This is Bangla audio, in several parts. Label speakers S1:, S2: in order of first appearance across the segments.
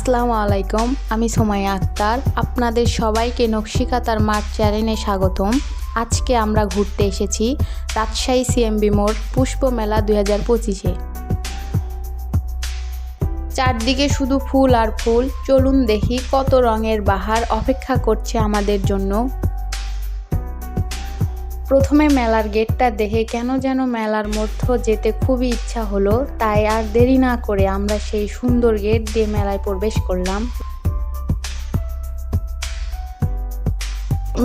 S1: আসসালামু আলাইকুম, আমি সোমাইয়া আক্তার। আপনাদের সবাইকে নকশিকাতার মাঠ চ্যানেলে স্বাগতম। আজকে আমরা ঘুরতে এসেছি রাজশাহী সিএমবি মোড় পুষ্প মেলা দুই হাজার পঁচিশে। চারদিকে শুধু ফুল আর ফুল, চলুন দেখি কত রঙের বাহার অপেক্ষা করছে আমাদের জন্য। প্রথমে মেলার গেটটা দেখে কেন যেন মেলার মধ্য যেতে খুবই ইচ্ছা হলো, তাই আর দেরি না করে আমরা সেই সুন্দর গেট দিয়ে মেলায় প্রবেশ করলাম।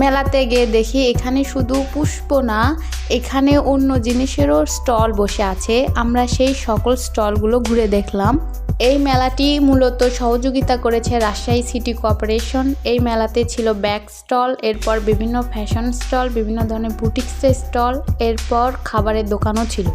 S1: মেলাতে গিয়ে দেখি এখানে শুধু পুষ্প না, এখানে অন্য জিনিসেরও স্টল বসে আছে। আমরা সেই সকল স্টলগুলো ঘুরে দেখলাম। এই মেলাটি মূলত সহযোগিতা করেছে রাজশাহী সিটি কর্পোরেশন। এই মেলাতে ছিল ব্যাগ স্টল, এরপর বিভিন্ন ফ্যাশন স্টল, বিভিন্ন ধরনের বুটিক্সের স্টল, এরপর খাবারের দোকানও ছিল।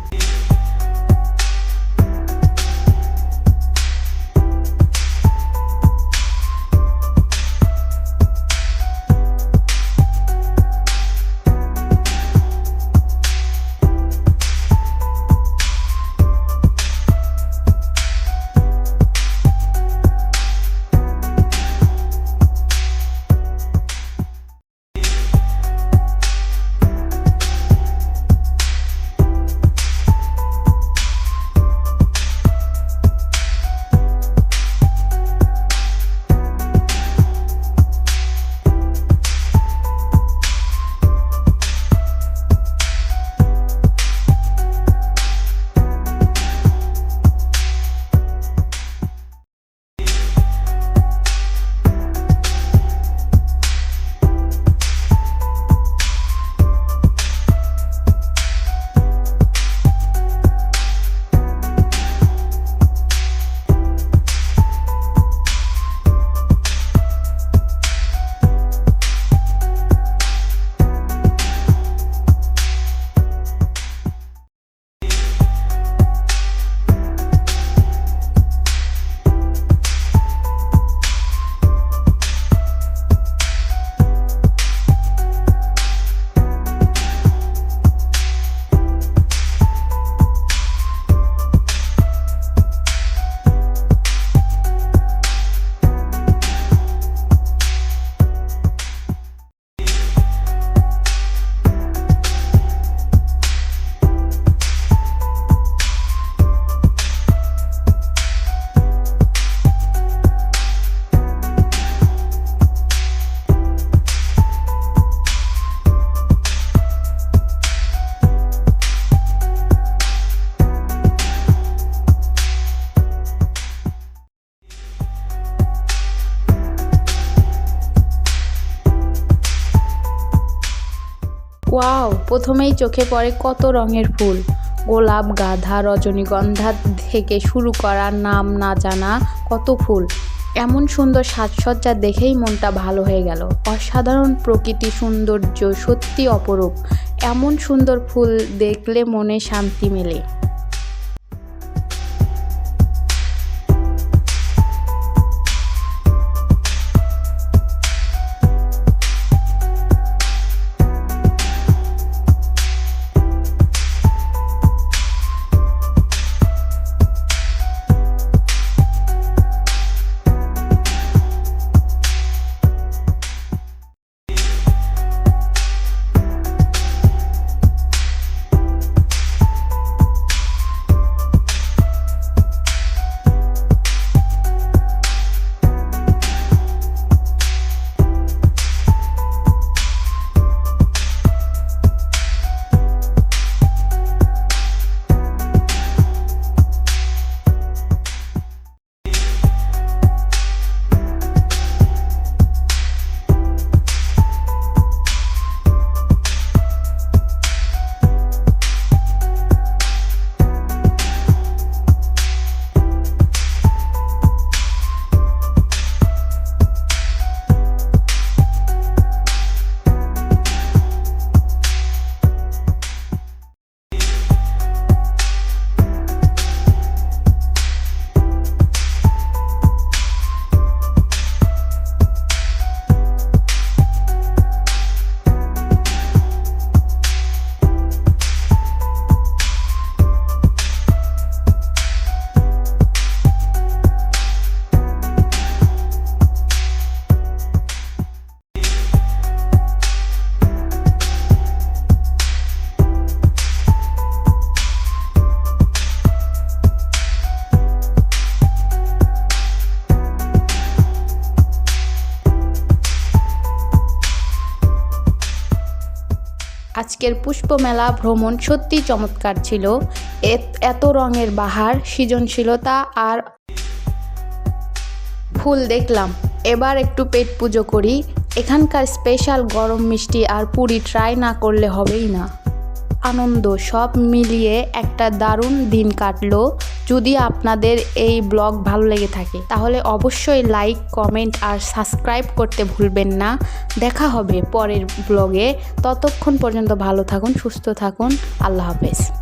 S1: ওয়াও, প্রথমেই চোখে পড়ে কত রঙের ফুল। গোলাপ, গাধা, রজনীগন্ধা থেকে শুরু করা নাম না জানা কত ফুল। এমন সুন্দর সাজসজ্জা দেখেই মনটা ভালো হয়ে গেল। অসাধারণ প্রকৃতি সৌন্দর্য সত্যি অপরূপ। এমন সুন্দর ফুল দেখলে মনে শান্তি মেলে। আজকের পুষ্পমেলা ভ্রমণ সত্যি চমৎকার ছিল। এত- রঙের বাহার সৃজনশীলতা আর ফুল দেখলাম। এবার একটু পেট পুজো করি। এখানকার স্পেশাল গরম মিষ্টি আর পুরি ট্রাই না করলে হবেই না। আনন্দ সব মিলিয়ে একটা দারুণ দিন কাটলো। যদি আপনাদের এই ব্লগ ভালো লেগে থাকে, তাহলে অবশ্যই লাইক কমেন্ট আর সাবস্ক্রাইব করতে ভুলবেন না। দেখা হবে পরের ব্লগে। ততক্ষণ পর্যন্ত ভালো থাকুন, সুস্থ থাকুন। আল্লাহ হাফেজ।